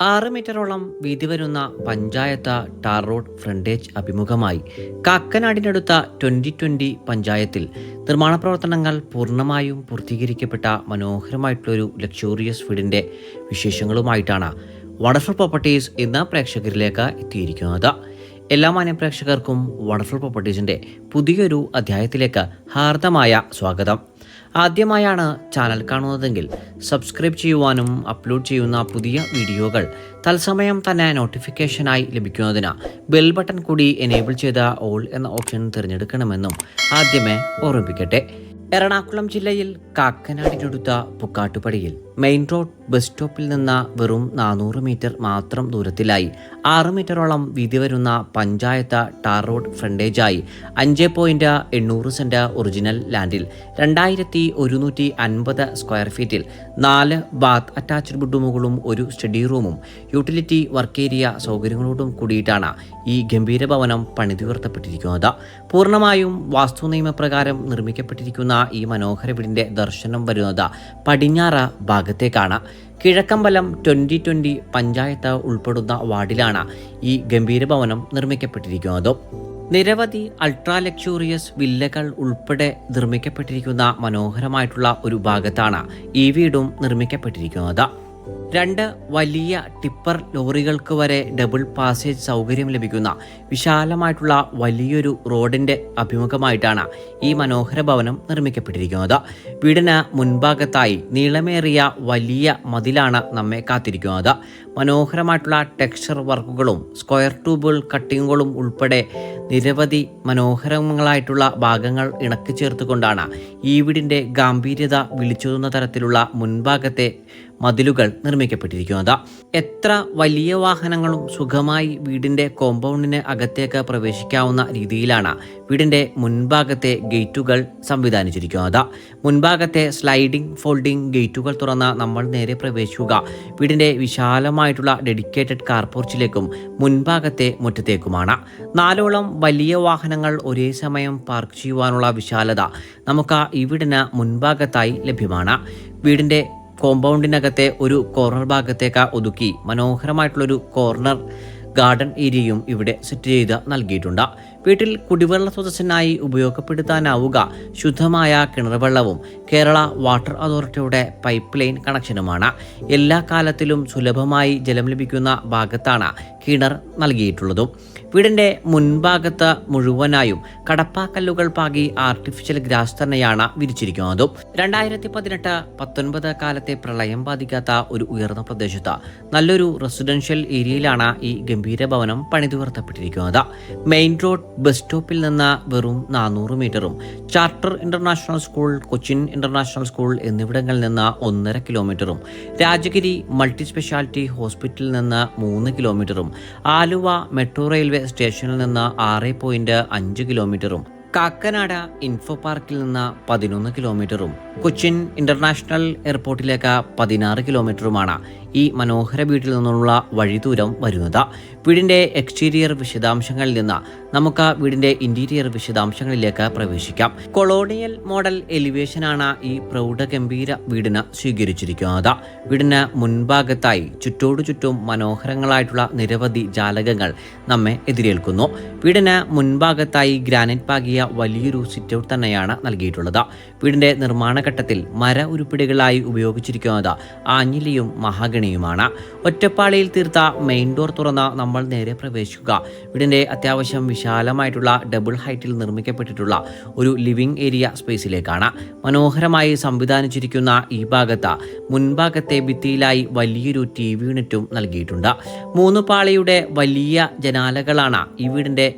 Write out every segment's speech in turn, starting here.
ആറ് മീറ്ററോളം വീതി വരുന്ന പഞ്ചായത്ത് ടാർ റോഡ് ഫ്രണ്ടേജ് അഭിമുഖമായി കാക്കനാടിനടുത്ത ട്വന്റി ട്വന്റി പഞ്ചായത്തിൽ നിർമ്മാണ പ്രവർത്തനങ്ങൾ പൂർണമായും പൂർത്തീകരിക്കപ്പെട്ട മനോഹരമായിട്ടുള്ളൊരു ലക്ഷൂറിയസ് വീടിന്റെ വിശേഷങ്ങളുമായിട്ടാണ് വണ്ടർഫുൾ പ്രോപ്പർട്ടീസ് ഇന്ന് പ്രേക്ഷകരിലേക്ക് എത്തിയിരിക്കുന്നത്. എല്ലാ മാന്യ പ്രേക്ഷകർക്കും വണ്ടർഫുൾ പ്രോപ്പർട്ടീസിന്റെ പുതിയൊരു അധ്യായത്തിലേക്ക് ഹാർദമായ സ്വാഗതം. ആദ്യമായാണ് ചാനൽ കാണുന്നതെങ്കിൽ സബ്സ്ക്രൈബ് ചെയ്യുവാനും അപ്ലോഡ് ചെയ്യുന്ന പുതിയ വീഡിയോകൾ തത്സമയം തന്നെ നോട്ടിഫിക്കേഷനായി ലഭിക്കുന്നതിന് ബെൽ ബട്ടൺ കൂടി എനേബിൾ ചെയ്ത ഓൾ എന്ന ഓപ്ഷൻ തിരഞ്ഞെടുക്കണമെന്നും ആദ്യമേ ഓർമ്മിപ്പിക്കട്ടെ. എറണാകുളം ജില്ലയിൽ കാക്കനാടിനടുത്ത പുക്കാട്ടുപടിയിൽ മെയിൻ റോഡ് ബസ് സ്റ്റോപ്പിൽ നിന്ന് വെറും നാനൂറ് മീറ്റർ മാത്രം ദൂരത്തിലായി ആറ് മീറ്ററോളം വീതി വരുന്ന പഞ്ചായത്ത് ടാർ റോഡ് ഫ്രണ്ടേജായി അഞ്ച് പോയിന്റ് എണ്ണൂറ് സെന്റ് ഒറിജിനൽ ലാൻഡിൽ രണ്ടായിരത്തി ഒരുന്നൂറ്റി അൻപത് സ്ക്വയർ ഫീറ്റിൽ നാല് ബാത്ത് അറ്റാച്ച്ഡ് ബെഡ്റൂമുകളും ഒരു സ്റ്റഡി റൂമും യൂട്ടിലിറ്റി വർക്ക് ഏരിയ സൗകര്യങ്ങളോടും കൂടിയിട്ടാണ് ഈ ഗംഭീര ഭവനം പണിതുയർത്തപ്പെട്ടിരിക്കുന്നത്. പൂർണമായും വാസ്തു നിയമപ്രകാരം നിർമ്മിക്കപ്പെട്ടിരിക്കുന്ന ഈ മനോഹര വീടിന്റെ ദർശനം വരുന്നത് പടിഞ്ഞാറ് ഭാഗത്തേക്കാണ്. കിഴക്കമ്പലം ട്വന്റി ട്വന്റി പഞ്ചായത്ത് ഉൾപ്പെടുന്ന വാർഡിലാണ് ഈ ഗംഭീര ഭവനം നിർമ്മിക്കപ്പെട്ടിരിക്കുന്നത്. നിരവധി അൾട്രാ ലക്ഷൂറിയസ് വില്ലകൾ ഉൾപ്പെടെ നിർമ്മിക്കപ്പെട്ടിരിക്കുന്ന മനോഹരമായിട്ടുള്ള ഒരു ഭാഗത്താണ് ഈ വീടും നിർമ്മിക്കപ്പെട്ടിരിക്കുന്നത്. രണ്ട് വലിയ ടിപ്പർ ലോറികൾക്ക് വരെ ഡബിൾ പാസേജ് സൗകര്യം ലഭിക്കുന്ന വിശാലമായിട്ടുള്ള വലിയൊരു റോഡിന്റെ അഭിമുഖമായിട്ടാണ് ഈ മനോഹര ഭവനം നിർമ്മിക്കപ്പെട്ടിരിക്കുന്നത്. വീടിന് മുൻഭാഗത്തായി നീളമേറിയ വലിയ മതിലാണ് നമ്മെ കാത്തിരിക്കുന്നത്. മനോഹരമായിട്ടുള്ള ടെക്സ്ചർ വർക്കുകളും സ്ക്വയർ ട്യൂബുകൾ കട്ടിങ്ങുകളും ഉൾപ്പെടെ നിരവധി മനോഹരങ്ങളായിട്ടുള്ള ഭാഗങ്ങൾ ഇണക്കി ചേർത്തുകൊണ്ടാണ് ഈ വീടിന്റെ ഗാംഭീര്യത വിളിച്ചോതുന്ന തരത്തിലുള്ള മുൻഭാഗത്തെ മതിലുകൾ നിർമ്മിക്കപ്പെട്ടിരിക്കുന്നത് എത്ര വലിയ വാഹനങ്ങളും സുഖമായി വീടിന്റെ കോമ്പൗണ്ടിന് അകത്തേക്ക് പ്രവേശിക്കാവുന്ന രീതിയിലാണ് വീടിന്റെ മുൻഭാഗത്തെ ഗേറ്റുകൾ സംവിധാനിച്ചിരിക്കുന്നത്. മുൻഭാഗത്തെ സ്ലൈഡിംഗ് ഫോൾഡിംഗ് ഗേറ്റുകൾ തുറന്ന നമ്മൾ നേരെ പ്രവേശിക്കുക. വീടിന്റെ വിശാലമായിട്ടുള്ള ഡെഡിക്കേറ്റഡ് കാർപോർച്ചിലേക്കും മുൻഭാഗത്തെ മുറ്റത്തേക്കുമാണ്. നാലോളം വലിയ വാഹനങ്ങൾ ഒരേ സമയം പാർക്ക് ചെയ്യുവാനുള്ള വിശാലത നമുക്ക് ഈ വീടിന് മുൻഭാഗത്തായി ലഭ്യമാണ്. വീടിന്റെ കോമ്പൗണ്ടിനകത്തെ ഒരു കോർണർ ഭാഗത്തേക്ക് ഒതുക്കി മനോഹരമായിട്ടുള്ളൊരു കോർണർ ഗാർഡൻ ഏരിയയും ഇവിടെ സെറ്റ് ചെയ്ത് നൽകിയിട്ടുണ്ട്. വീട്ടിൽ കുടിവെള്ള സ്രോതസ്സിനായി ഉപയോഗപ്പെടുത്താനാവുക ശുദ്ധമായ കിണർവെള്ളവും കേരള വാട്ടർ അതോറിറ്റിയുടെ പൈപ്പ് ലൈൻ കണക്ഷനുമാണ് എല്ലാ കാലത്തിലും സുലഭമായി ജലം ലഭിക്കുന്ന ഭാഗത്താണ് കിണർ നൽകിയിട്ടുള്ളതും. വീടിന്റെ മുൻഭാഗത്ത് മുഴുവനായും കടപ്പാക്കല്ലുകൾ പാകി ആർട്ടിഫിഷ്യൽ ഗ്രാസ് തന്നെയാണ് വിരിച്ചിരിക്കുന്നത്. രണ്ടായിരത്തി പതിനെട്ട് പത്തൊൻപത് കാലത്തെ പ്രളയം ബാധിക്കാത്ത ഒരു ഉയർന്ന പ്രദേശത്ത് നല്ലൊരു റെസിഡൻഷ്യൽ ഏരിയയിലാണ് ഈ ഗംഭീര ഭവനം പണിതുയർത്തപ്പെട്ടിരിക്കുന്നത്. മെയിൻ റോഡ് ബസ് സ്റ്റോപ്പിൽ നിന്ന് വെറും നാനൂറ് മീറ്ററും charter international school Cochin international school എന്നിവിടങ്ങളിൽ നിന്ന് ഒന്നര കിലോമീറ്ററും രാജഗിരി മൾട്ടി സ്പെഷ്യാലിറ്റി ഹോസ്പിറ്റലിൽ നിന്ന് മൂന്ന് കിലോമീറ്ററും ആലുവ മെട്രോ റെയിൽവേ സ്റ്റേഷനിൽ നിന്ന് ആറ് പോയിന്റ് അഞ്ച് കിലോമീറ്ററും കാക്കനാട ഇൻഫോ പാർക്കിൽ നിന്ന് പതിനൊന്ന് കിലോമീറ്ററും കൊച്ചിൻ ഇന്റർനാഷണൽ എയർപോർട്ടിലേക്ക് പതിനാറ് കിലോമീറ്ററുമാണ് ഈ മനോഹര വീട്ടിൽ നിന്നുള്ള വഴിദൂരം വരുന്നത്. വീടിന്റെ എക്സ്റ്റീരിയർ വിശദാംശങ്ങളിൽ നിന്ന് നമുക്ക് വീടിന്റെ ഇന്റീരിയർ വിശദാംശങ്ങളിലേക്ക് പ്രവേശിക്കാം. കൊളോണിയൽ മോഡൽ എലിവേഷനാണ് ഈ പ്രൗഢഗംഭീര വീടിന് സ്വീകരിച്ചിരിക്കുന്നത്. വീടിന് മുൻഭാഗത്തായി ചുറ്റോടു ചുറ്റും മനോഹരങ്ങളായിട്ടുള്ള നിരവധി ജാലകങ്ങൾ നമ്മെ എതിരേൽക്കുന്നു. വീടിന് മുൻഭാഗത്തായി ഗ്രാനൈറ്റ് പാകിയ വലിയൊരു സിറ്റൌട്ട് തന്നെയാണ് നൽകിയിട്ടുള്ളത്. വീടിന്റെ നിർമ്മാണഘട്ടത്തിൽ മര ഉരുപ്പിടികളായി ഉപയോഗിച്ചിരിക്കുന്നത് ആഞ്ഞിലിയും മഹാഗണിയുമാണ്. ഒറ്റപ്പാളിയിൽ തീർത്ത മെയിൻ ഡോർ തുറന്ന നമ്മൾ നേരെ പ്രവേശിക്കുക. വീടിന്റെ അത്യാവശ്യം വിശാലമായിട്ടുള്ള ഡബിൾ ഹൈറ്റിൽ നിർമ്മിക്കപ്പെട്ടിട്ടുള്ള ഒരു ലിവിംഗ് ഏരിയ സ്പേസിലേക്കാണ് മനോഹരമായി സംവിധാനിച്ചിരിക്കുന്ന ഈ ഭാഗത്ത് മുൻഭാഗത്തെ ഭിത്തിയിലായി വലിയൊരു ടി വി യൂണിറ്റും നൽകിയിട്ടുണ്ട്. മൂന്ന് പാളിയുടെ വലിയ ജനാലകളാണ് ഈ വീടിന്റെ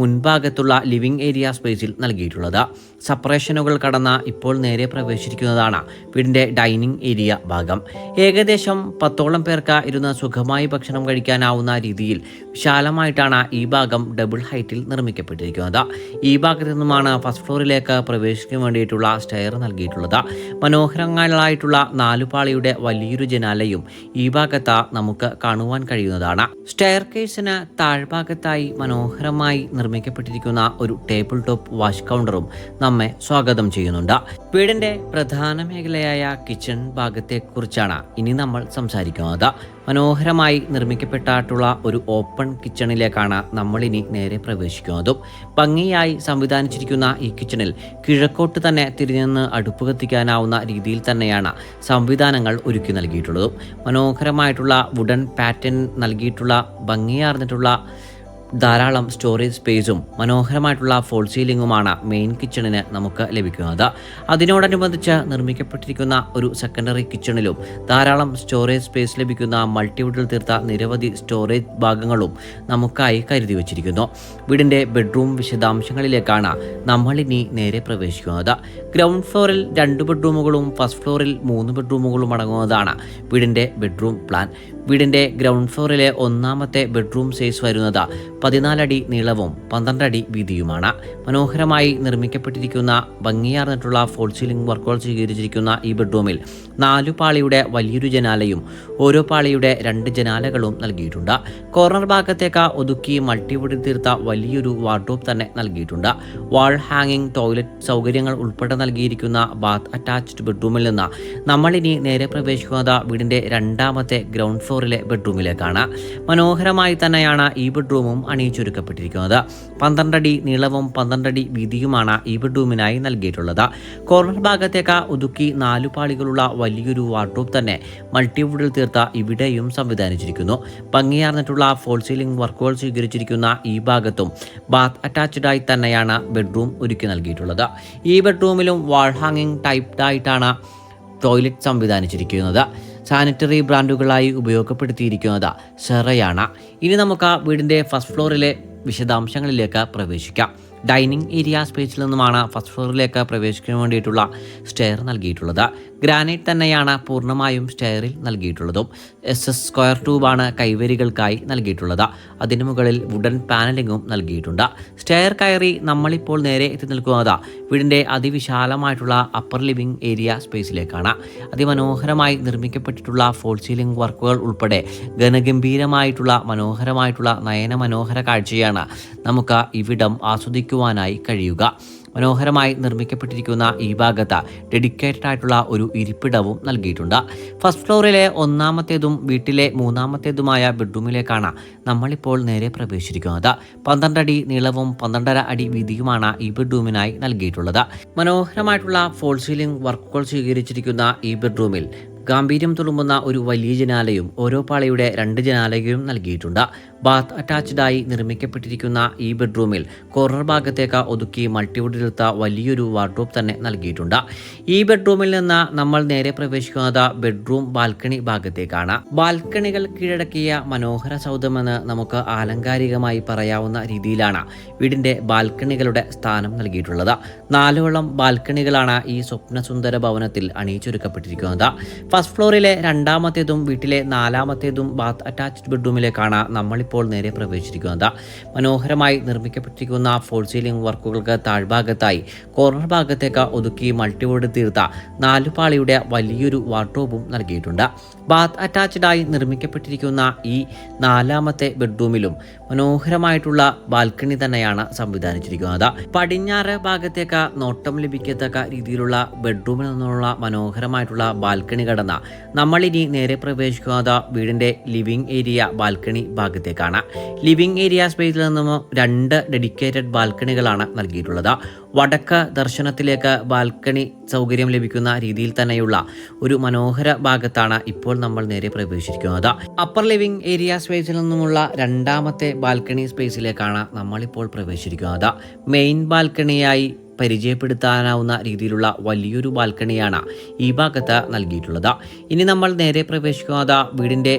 മുൻഭാഗത്തുള്ള ലിവിംഗ് ഏരിയ സ്പേസിൽ നൽകിയിട്ടുള്ളത്. സപ്പറേഷനുകൾ കടന്ന ഇപ്പോൾ നേരെ പ്രവേശിച്ചിരിക്കുന്നതാണ് വീടിന്റെ ഡൈനിങ് ഏരിയ ഭാഗം. ഏകദേശം പത്തോളം പേർക്ക് ഇരുന്ന് സുഖമായി ഭക്ഷണം കഴിക്കാനാവുന്ന രീതിയിൽ വിശാലമായിട്ടാണ് ഈ ഭാഗം ഡബിൾ ഹൈറ്റിൽ നിർമ്മിക്കപ്പെട്ടിരിക്കുന്നത്. ഈ ഭാഗത്തു നിന്നുമാണ് ഫസ്റ്റ് ഫ്ലോറിലേക്ക് പ്രവേശിക്കാൻ വേണ്ടിയിട്ടുള്ള സ്റ്റെയർ നൽകിയിട്ടുള്ളത്. മനോഹരങ്ങളായിട്ടുള്ള നാലുപാളിയുടെ വലിയൊരു ജനാലയും ഈ ഭാഗത്ത് നമുക്ക് കാണുവാൻ കഴിയുന്നതാണ്. സ്റ്റെയർ കേസിന് താഴ്ഭാഗത്തായി മനോഹരമായി നിർമ്മിക്കപ്പെട്ടിരിക്കുന്ന ഒരു ടേബിൾ ടോപ്പ് വാഷ് കൗണ്ടറും നമ്മെ സ്വാഗതം ചെയ്യുന്നുണ്ട്. വീടിന്റെ പ്രധാന മേഖലയായ കിച്ചൺ ഭാഗത്തെക്കുറിച്ചാണ് ഇനി നമ്മൾ സംസാരിക്കുന്നത്. മനോഹരമായി നിർമ്മിക്കപ്പെട്ടിട്ടുള്ള ഒരു ഓപ്പൺ കിച്ചണിലേക്കാണ് ഇനി നേരെ പ്രവേശിക്കുന്നതും. ഭംഗിയായി സംവിധാനിച്ചിരിക്കുന്ന ഈ കിച്ചണിൽ കിഴക്കോട്ട് തന്നെ തിരിഞ്ഞെന്ന് അടുപ്പ് കത്തിക്കാനാവുന്ന രീതിയിൽ തന്നെയാണ് സംവിധാനങ്ങൾ ഒരുക്കി നൽകിയിട്ടുള്ളതും. മനോഹരമായിട്ടുള്ള വുഡൻ പാറ്റേൺ നൽകിയിട്ടുള്ള ഭംഗിയാർന്നിട്ടുള്ള ധാരാളം സ്റ്റോറേജ് സ്പേസും മനോഹരമായിട്ടുള്ള ഫോൾ സീലിംഗുമാണ് മെയിൻ കിച്ചണിന് നമുക്ക് ലഭിക്കുന്നത്. അതിനോടനുബന്ധിച്ച് നിർമ്മിക്കപ്പെട്ടിരിക്കുന്ന ഒരു സെക്കൻഡറി കിച്ചണിലും ധാരാളം സ്റ്റോറേജ് സ്പേസ് ലഭിക്കുന്ന മൾട്ടിവുഡിൽ തീർത്ത നിരവധി സ്റ്റോറേജ് ഭാഗങ്ങളും നമുക്കായി കരുതി വച്ചിരിക്കുന്നു. വീടിന്റെ ബെഡ്റൂം വിശദാംശങ്ങളിലേക്കാണ് നമ്മളിനി നേരെ പ്രവേശിക്കുന്നത്. ഗ്രൗണ്ട് ഫ്ലോറിൽ രണ്ട് ബെഡ്റൂമുകളും ഫസ്റ്റ് ഫ്ലോറിൽ മൂന്ന് ബെഡ്റൂമുകളും അടങ്ങുന്നതാണ് വീടിന്റെ ബെഡ്റൂം പ്ലാൻ വീടിന്റെ ഗ്രൗണ്ട് ഫ്ലോറിലെ ഒന്നാമത്തെ ബെഡ്റൂം സൈസ് വരുന്നത് പതിനാലടി നീളവും പന്ത്രണ്ടടി വീതിയുമാണ്. മനോഹരമായി നിർമ്മിക്കപ്പെട്ടിരിക്കുന്ന ഭംഗിയാർന്നിട്ടുള്ള ഫോൾ സീലിംഗ് വർക്കുകൾ സ്വീകരിച്ചിരിക്കുന്ന ഈ ബെഡ്റൂമിൽ നാലു പാളിയുടെ വലിയൊരു ജനാലയും ഓരോ പാളിയുടെ രണ്ട് ജനാലകളും നൽകിയിട്ടുണ്ട്. കോർണർ ഭാഗത്തേക്ക് ഒതുക്കി മൾട്ടിവുഡിൽ തീർത്ത വലിയൊരു വാർഡ്രോബ് തന്നെ നൽകിയിട്ടുണ്ട്. വാൾ ഹാങ്ങിങ് ടോയ്ലറ്റ് സൗകര്യങ്ങൾ ഉൾപ്പെടെ നൽകിയിരിക്കുന്ന ബാത്ത് അറ്റാച്ച്ഡ് ബെഡ്റൂമിൽ നിന്ന് നമ്മളിനി നേരെ പ്രവേശിക്കുന്നത് വീടിന്റെ രണ്ടാമത്തെ ഗ്രൗണ്ട് ഫ്ലോറിലെ ബെഡ്റൂമിലേക്കാണ് മനോഹരമായി തന്നെയാണ് ഈ ബെഡ്റൂമും അണിയിച്ചൊരുക്കപ്പെട്ടിരിക്കുന്നത്. പന്ത്രണ്ടടി നീളവും പന്ത്രണ്ടടി വീതിയുമാണ് ഈ ബെഡ്റൂമിനായി നൽകിയിട്ടുള്ളത്. കോർണർ ഭാഗത്തേക്ക് ഒതുക്കി നാലു പാളികളുള്ള വലിയൊരു വാർഡ്രോബ് തന്നെ മൾട്ടിവുഡിൽ തീർത്ത ഇവിടെയും സംവിധാനിച്ചിരിക്കുന്നു. ഭംഗിയാർന്നിട്ടുള്ള ഫോൾ സീലിംഗ് വർക്കുകൾ സ്വീകരിച്ചിരിക്കുന്ന ഈ ഭാഗത്തും ബാത്ത് അറ്റാച്ച്ഡ് ആയി തന്നെയാണ് ബെഡ്റൂം ഒരുക്കി നൽകിയിട്ടുള്ളത്. ഈ ബെഡ്റൂമിലും വാൾ ഹാങ്ങിങ് ടൈപ്ഡ് ആയിട്ടാണ് ടോയ്ലറ്റ് സംവിധാനിച്ചിരിക്കുന്നത്. സാനിറ്ററി ബ്രാൻഡുകളായി ഉപയോഗപ്പെടുത്തിയിരിക്കുന്നത് സെറയാണ് ഇനി നമുക്ക് ആ വീടിന്റെ ഫസ്റ്റ് ഫ്ലോറിലെ വിശദാംശങ്ങളിലേക്ക് പ്രവേശിക്കാം. ഡൈനിങ് ഏരിയ സ്പേസിൽ നിന്നുമാണ് ഫസ്റ്റ് ഫ്ലോറിലേക്ക് പ്രവേശിക്കാൻ വേണ്ടിയിട്ടുള്ള സ്റ്റെയർ നൽകിയിട്ടുള്ളത്. ഗ്രാനൈറ്റ് തന്നെയാണ് പൂർണമായും സ്റ്റെയറിൽ നൽകിയിട്ടുള്ളതും. എസ് എസ് സ്ക്വയർ ട്യൂബാണ് കൈവരികൾക്കായി നൽകിയിട്ടുള്ളത്. അതിനു മുകളിൽ വുഡൻ പാനലിങ്ങും നൽകിയിട്ടുണ്ട്. സ്റ്റെയർ കയറി നമ്മളിപ്പോൾ നേരെ എത്തി നിൽക്കുന്നത് വീടിന്റെ അതിവിശാലമായിട്ടുള്ള അപ്പർ ലിവിംഗ് ഏരിയ സ്പേസിലേക്കാണ്. അതിമനോഹരമായി നിർമ്മിക്കപ്പെട്ടിട്ടുള്ള ഫോൾ സീലിംഗ് വർക്കുകൾ ഉൾപ്പെടെ ഘനഗംഭീരമായിട്ടുള്ള മനോഹരമായിട്ടുള്ള നയനമനോഹര കാഴ്ചയാണ് നമുക്ക് ഇവിടം ആസ്വദിക്കുവാനായി കഴിയുക. മനോഹരമായി നിർമ്മിക്കപ്പെട്ടിരിക്കുന്ന ഈ ഭാഗത്ത് ഡെഡിക്കേറ്റഡ് ആയിട്ടുള്ള ഒരു ഇരിപ്പിടവും നൽകിയിട്ടുണ്ട്. ഫസ്റ്റ് ഫ്ലോറിലെ ഒന്നാമത്തേതും വീട്ടിലെ മൂന്നാമത്തേതുമായ ബെഡ്റൂമിലേക്കാണ് നമ്മളിപ്പോൾ നേരെ പ്രവേശിച്ചിരിക്കുന്നത്. പന്ത്രണ്ടടി നീളവും പന്ത്രണ്ടര അടി വീതിയുമാണ് ഈ ബെഡ്റൂമിനായി നൽകിയിട്ടുള്ളത്. മനോഹരമായിട്ടുള്ള ഫോൾ സീലിംഗ് വർക്കുകൾ സ്വീകരിച്ചിരിക്കുന്ന ഈ ബെഡ്റൂമിൽ ഗാംഭീര്യം തുളുമ്പുന്ന ഒരു വലിയ ജനാലയും ഓരോ പാളിയുടെ രണ്ട് ജനാലയും നൽകിയിട്ടുണ്ട്. ബാത്ത് അറ്റാച്ച്ഡായി നിർമ്മിക്കപ്പെട്ടിരിക്കുന്ന ഈ ബെഡ്റൂമിൽ കോർണർ ഭാഗത്തേക്ക് ഒതുക്കി മൾട്ടിവുഡിലെടുത്ത വലിയൊരു വാർഡ്രോബ് തന്നെ നൽകിയിട്ടുണ്ട്. ഈ ബെഡ്റൂമിൽ നിന്ന് നമ്മൾ നേരെ പ്രവേശിക്കുന്നത് ബെഡ്റൂം ബാൽക്കണി ഭാഗത്തേക്കാണ്. ബാൽക്കണികൾ കീഴടക്കിയ മനോഹര സൗധമെന്ന് നമുക്ക് ആലങ്കാരികമായി പറയാവുന്ന രീതിയിലാണ് വീടിന്റെ ബാൽക്കണികളുടെ സ്ഥാനം നൽകിയിട്ടുള്ളത്. നാലോളം ബാൽക്കണികളാണ് ഈ സ്വപ്നസുന്ദര ഭവനത്തിൽ അണിയിച്ചൊരുക്കപ്പെട്ടിരിക്കുന്നത്. ഫസ്റ്റ് ഫ്ലോറിലെ രണ്ടാമത്തേതും വീട്ടിലെ നാലാമത്തേതും ബാത്ത് അറ്റാച്ച്ഡ് ബെഡ്റൂമിലേക്കാണ് നമ്മളിപ്പോൾ നേരെ പ്രവേശിച്ചിരിക്കുന്നത് മനോഹരമായി നിർമ്മിക്കപ്പെട്ടിരിക്കുന്ന ഫോൾ സീലിംഗ് വർക്കുകൾക്ക് താഴ്ഭാഗത്തായി കോർണർ ഭാഗത്തേക്ക് ഒതുക്കി മൾട്ടിവോർഡ് തീർത്ത നാലുപാളിയുടെ വലിയൊരു വാർഡ്രോബും നൽകിയിട്ടുണ്ട്. ബാത്ത് അറ്റാച്ച്ഡായി നിർമ്മിക്കപ്പെട്ടിരിക്കുന്ന ഈ നാലാമത്തെ ബെഡ്റൂമിലും മനോഹരമായിട്ടുള്ള ബാൽക്കണി തന്നെയാണ് സംവിധാനിച്ചിരിക്കുന്നത്. പടിഞ്ഞാറ് ഭാഗത്തേക്ക് നോട്ടം ലഭിക്കത്തക്ക രീതിയിലുള്ള ബെഡ്റൂമിൽ നിന്നുള്ള മനോഹരമായിട്ടുള്ള ബാൽക്കണി കടന്ന നമ്മളിനി നേരെ പ്രവേശിക്കുന്നത് വീടിന്റെ ലിവിംഗ് ഏരിയ ബാൽക്കണി ഭാഗത്തേക്കാണ്. ലിവിംഗ് ഏരിയ സ്പേസിൽ നിന്നും രണ്ട് ഡെഡിക്കേറ്റഡ് ബാൽക്കണികളാണ് നൽകിയിട്ടുള്ളത്. വടക്ക് ദർശനത്തിലേക്ക് ബാൽക്കണി സൗകര്യം ലഭിക്കുന്ന രീതിയിൽ തന്നെയുള്ള ഒരു മനോഹര ഭാഗത്താണ് ഇപ്പോൾ നമ്മൾ നേരെ പ്രവേശിച്ചിരിക്കുന്നത്. അപ്പർ ലിവിംഗ് ഏരിയ സ്പേസിൽ നിന്നുമുള്ള രണ്ടാമത്തെ ബാൽക്കണി സ്പേസിലേക്കാണ് നമ്മളിപ്പോൾ പ്രവേശിച്ചിരിക്കുന്നത്. മെയിൻ ബാൽക്കണിയായി പരിചയപ്പെടുത്താനാവുന്ന രീതിയിലുള്ള വലിയൊരു ബാൽക്കണിയാണ് ഈ ഭാഗത്ത് നൽകിയിട്ടുള്ളത്. ഇനി നമ്മൾ നേരെ പ്രവേശിക്കുന്നത് വീടിന്റെ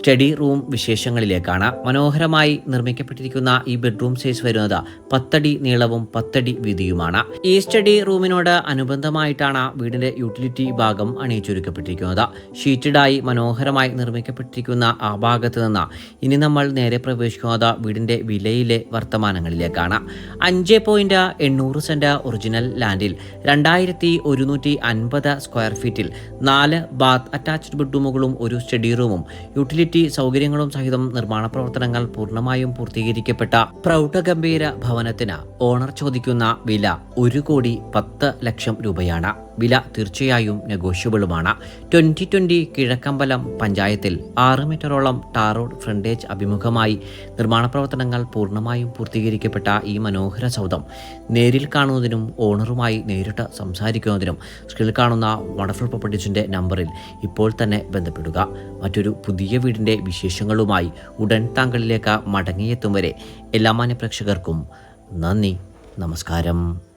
സ്റ്റഡി റൂം വിശേഷങ്ങളിലേക്കാണ് മനോഹരമായി നിർമ്മിക്കപ്പെട്ടിരിക്കുന്ന ഈ ബെഡ്റൂം സൈസ് വരുന്നത് പത്തടി നീളവും പത്തടി വീതിയുമാണ്. ഈ സ്റ്റഡി റൂമിനോട് അനുബന്ധമായിട്ടാണ് വീടിന്റെ യൂട്ടിലിറ്റി ഭാഗം അണിയിച്ചൊരുക്കപ്പെട്ടിരിക്കുന്നത്. ഷീറ്റഡായി മനോഹരമായി നിർമ്മിക്കപ്പെട്ടിരിക്കുന്ന ആ ഭാഗത്ത് നിന്ന് ഇനി നമ്മൾ നേരെ പ്രവേശിക്കുന്നത് വീടിന്റെ വിലയിലെ വർത്തമാനങ്ങളിലേക്കാണ്. അഞ്ച് പോയിന്റ് എണ്ണൂറ് സെന്റ് ഒറിജിനൽ ലാൻഡിൽ രണ്ടായിരത്തി ഒരുന്നൂറ്റി അൻപത് സ്ക്വയർ ഫീറ്റിൽ നാല് ബാത്ത് അറ്റാച്ച്ഡ് ബെഡ്റൂമുകളും ഒരു സ്റ്റഡി റൂമും യൂട്ടിലിറ്റി അമ്യൂണിറ്റി സൗകര്യങ്ങളും സഹിതം നിർമ്മാണ പ്രവർത്തനങ്ങൾ പൂർണമായും പൂർത്തീകരിക്കപ്പെട്ട പ്രൗഢഗംഭീര ഭവനത്തിന് ഓണർ ചോദിക്കുന്ന വില ഒരു കോടി പത്ത് ലക്ഷം രൂപയാണ്. വില തീർച്ചയായും നെഗോഷ്യബിളുമാണ് ട്വന്റി ട്വന്റി കിഴക്കമ്പലം പഞ്ചായത്തിൽ ആറ് മീറ്ററോളം ടാർ റോഡ് ഫ്രണ്ടേജ് അഭിമുഖമായി നിർമ്മാണ പ്രവർത്തനങ്ങൾ പൂർണമായും പൂർത്തീകരിക്കപ്പെട്ട ഈ മനോഹര സൗധം നേരിൽ കാണുന്നതിനും ഓണറുമായി നേരിട്ട് സംസാരിക്കുന്നതിനും സ്ക്രീനിൽ കാണുന്ന വണ്ടർഫുൾ പ്രോപ്പർട്ടീസിന്റെ നമ്പറിൽ ഇപ്പോൾ തന്നെ ബന്ധപ്പെടുക. മറ്റൊരു പുതിയ വീടിന്റെ വിശേഷങ്ങളുമായി ഉടൻ താങ്കളിലേക്ക് മടങ്ങിയെത്തും വരെ എല്ലാ മാന്യപ്രേക്ഷകർക്കും നന്ദി നമസ്കാരം.